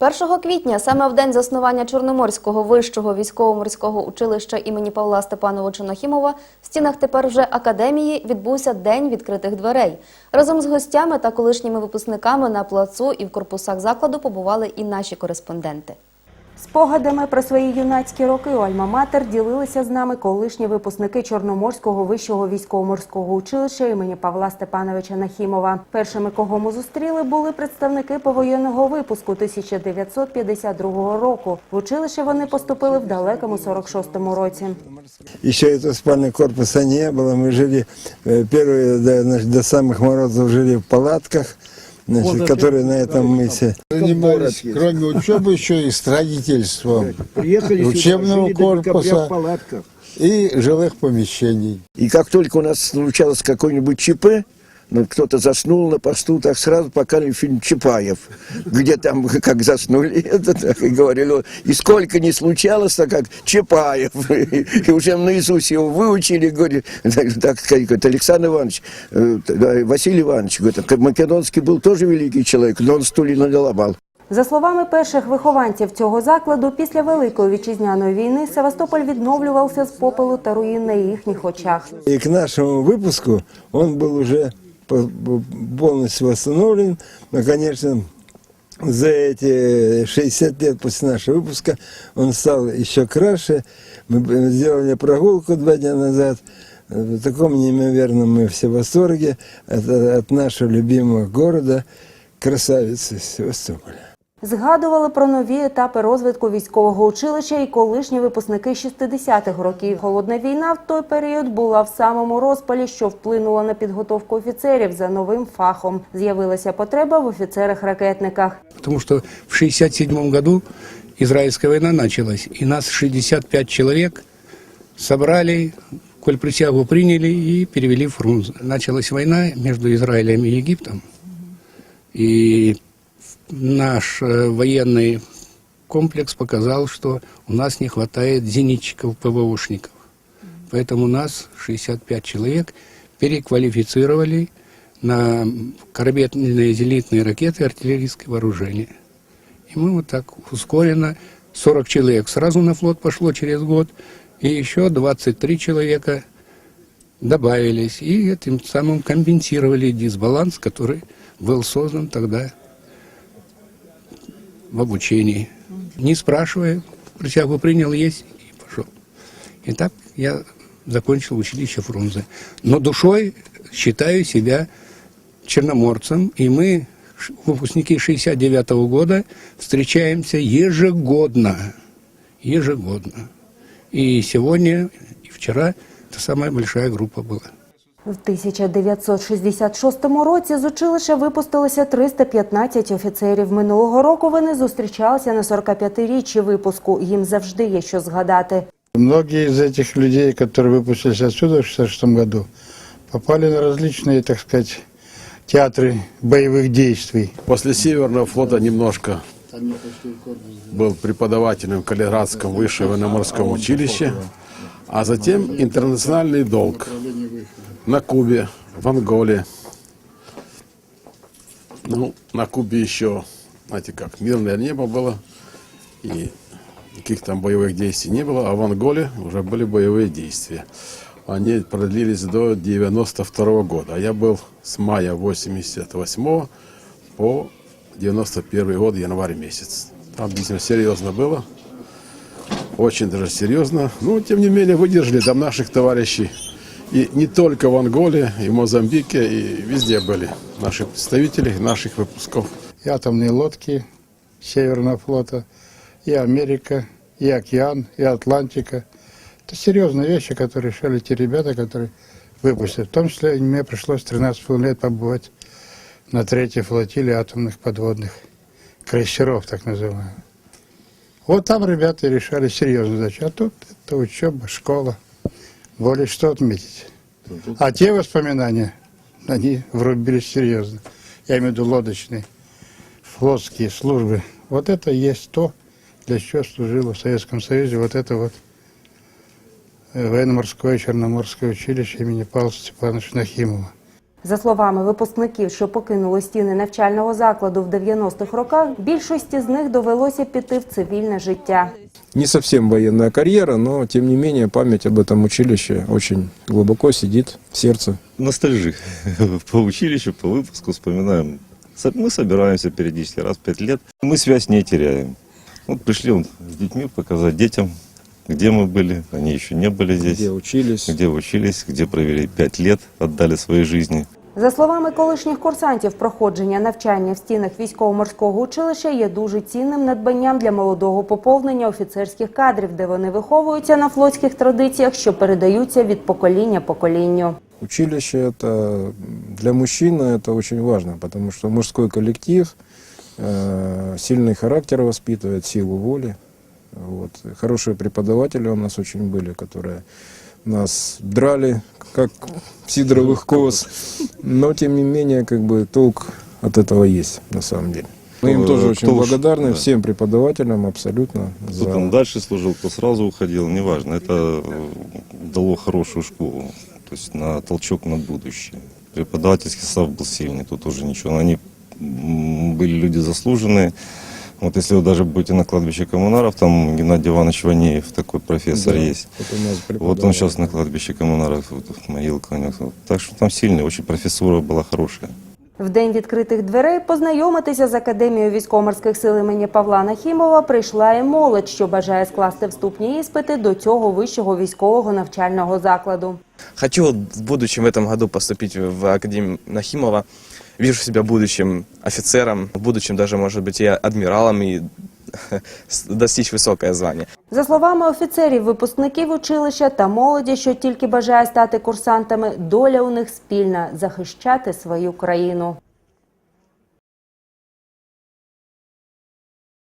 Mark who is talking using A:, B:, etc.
A: 1 квітня, саме в день заснування Чорноморського вищого військово-морського училища імені Павла Степановича Нахімова, в стінах тепер вже академії відбувся День відкритих дверей. Разом з гостями та колишніми випускниками на плацу і в корпусах закладу побували і наші кореспонденти.
B: Спогадами про свої юнацькі роки у Альма-Матер ділилися з нами колишні випускники Чорноморського вищого військово-морського училища імені Павла Степановича Нахімова. Першими, кого ми зустріли, були представники повоєнного випуску 1952 року. В училище вони поступили в далекому 46-му році.
C: Еще этого спального корпуса не было. Мы жили э, первые до, значит, до самых морозов жили в палатках, Значит, которые на этом мысе.
D: Занимались, кроме учебы, еще и строительством
E: Приехали
D: Учебного корпуса. и жилых помещений.
F: И как только у нас случалось какой-нибудь ЧП, кто-то заснул на посту, так сразу показали фильм Чапаев, где там как заснули, это, так и говорили, и сколько не случалось, так как Чапаев, и уже наизусть его выучили, говорит, так, так сказать, говорит, Александр Иванович, э, да, Василий Иванович, говорит, как Македонский был тоже великий человек, но он стулья надоломал.
B: За словами перших вихованців цього закладу, після Великої вітчизняної війни Севастополь відновлювався з попелу та руїн на їхніх очах.
C: И к нашему выпуску он был уже по- по- полностью восстановлен. Но, конечно, за эти 60 лет после нашего выпуска он стал еще краше. Мы сделали прогулку два дня назад. В таком неимоверном мы все в восторге от, от нашего любимого города, красавицы Севастополя.
B: Згадували про нові етапи розвитку військового училища і колишні випускники 60-х років. Голодна війна в той період була в самому розпалі, що вплинуло на підготовку офіцерів за новим фахом. З'явилася потреба в офіцерах-ракетниках.
G: Потому что в 1967 году израильская война началась, и нас 65 человек собрали, коль присягу приняли и перевели в Фрунзе. Началась война между Израилем и Египтом, и наш э, военный комплекс показал, что у нас не хватает зенитчиков, ПВОшников. Поэтому нас 65 человек переквалифицировали на корабельные зенитные ракеты и артиллерийское вооружение. И мы вот так ускоренно, 40 человек сразу на флот пошло через год, и еще 23 человека добавились, и этим самым компенсировали дисбаланс, который был создан тогда в обучении. Не спрашивая, присягу принял, есть и пошел. И так я закончил училище Фрунзе. Но душой считаю себя черноморцем, и мы, выпускники 69 года, встречаемся ежегодно. Ежегодно. И сегодня, и вчера это самая большая группа была.
B: В 1966 році з училища випустилося 315 офіцерів. Минулого року вони зустрічалися на 45-річчі випуску. Їм завжди є що згадати.
D: Многие из этих людей, которые выпустились отсюда в 1966 году, попали на различные, так сказать, театры боевых действий.
H: После Северного флота немножко был преподавателем в Калининградском высшем военно-морском училище, а затем интернациональный долг На Кубе, в Анголе. Ну, на Кубе еще, знаете как, мирное небо было, и никаких там боевых действий не было, а в Анголе уже были боевые действия. Они продлились до 92 года. А я был с мая 88 по 91 год, январь месяц. Там действительно серьезно было. Очень даже серьезно. Но, тем не менее, выдержали там наших товарищей. И не только в Анголе, и Мозамбике, и везде были наши представители, наших выпусков.
D: И атомные лодки Северного флота, и Америка, и океан, и Атлантика. Это серьезные вещи, которые решали те ребята, которые выпустили. В том числе мне пришлось 13,5 лет побывать на третьей флотилии атомных подводных крейсеров, так называемых. Вот там ребята решали серьезную задачу. А тут это учеба, школа. Более что отметить. А те воспоминания, они врубились серьезно. Я имею в виду лодочные, флотские службы. Вот это и есть то, для чего служило в Советском Союзе вот это вот э, военно-морское Черноморское училище имени Павла Степановича Нахимова.
B: За словами випускників, що покинули стіни навчального закладу в 90-х роках, більшості з них довелося піти в цивільне життя.
E: Не совсем военная карьера, но тем не менее память об этом училище очень глубоко сидит в сердце.
I: ностальжи по училищу, по выпуску вспоминаем. Мы собираемся периодически раз в пять лет. Мы связь не теряем. Вот пришли вот с детьми показать детям, где мы были. Они еще не были здесь.
E: Где учились.
I: Где учились, где провели пять лет, отдали своей жизни.
B: За словами колишніх курсантів, проходження навчання в стінах військово-морського училища є дуже цінним надбанням для молодого поповнення офіцерських кадрів, де вони виховуються на флотських традиціях, що передаються від покоління поколінню.
E: Училище это для мужчины это очень важно, потому что мужской коллектив э, сильный характер воспитывает, силу воли. Вот. И Хорошие преподаватели у нас очень были, которые нас драли, как сидоровых коз. Но, тем не менее, как бы толк от этого есть, на самом деле. Мы им
I: Кто-
E: тоже очень
I: кто уж-
E: благодарны,
I: да.
E: всем преподавателям абсолютно.
I: Кто там дальше служил, кто сразу уходил, неважно. Это э, дало хорошую школу, то есть на толчок на будущее. Преподавательский состав был сильный, тут уже ничего. Но Они м, были люди заслуженные. Вот если вы даже будете на кладбище коммунаров, там Геннадий Иванович Ванеев, такой профессор
E: Да,
I: есть.
E: это у нас
I: Вот
E: преподаватель.
I: он сейчас на кладбище коммунаров, вот, могилка у него. Так что там сильный, очень профессура была хорошая.
B: В день відкритих дверей познайомитися з академією військово-морських сил імені Павла Нахімова прийшла і молодь, що бажає скласти вступні іспити до цього вищого військового навчального закладу.
J: Хочу вот в будущем в этом году поступить в Академию Нахимова. Вижу себя будущим офицером, в даже, может быть, и адмиралом, и достичь високе звання
B: За словами офіцерів, випускників училища та молоді, що тільки бажає стати курсантами, доля у них спільна захищати свою країну.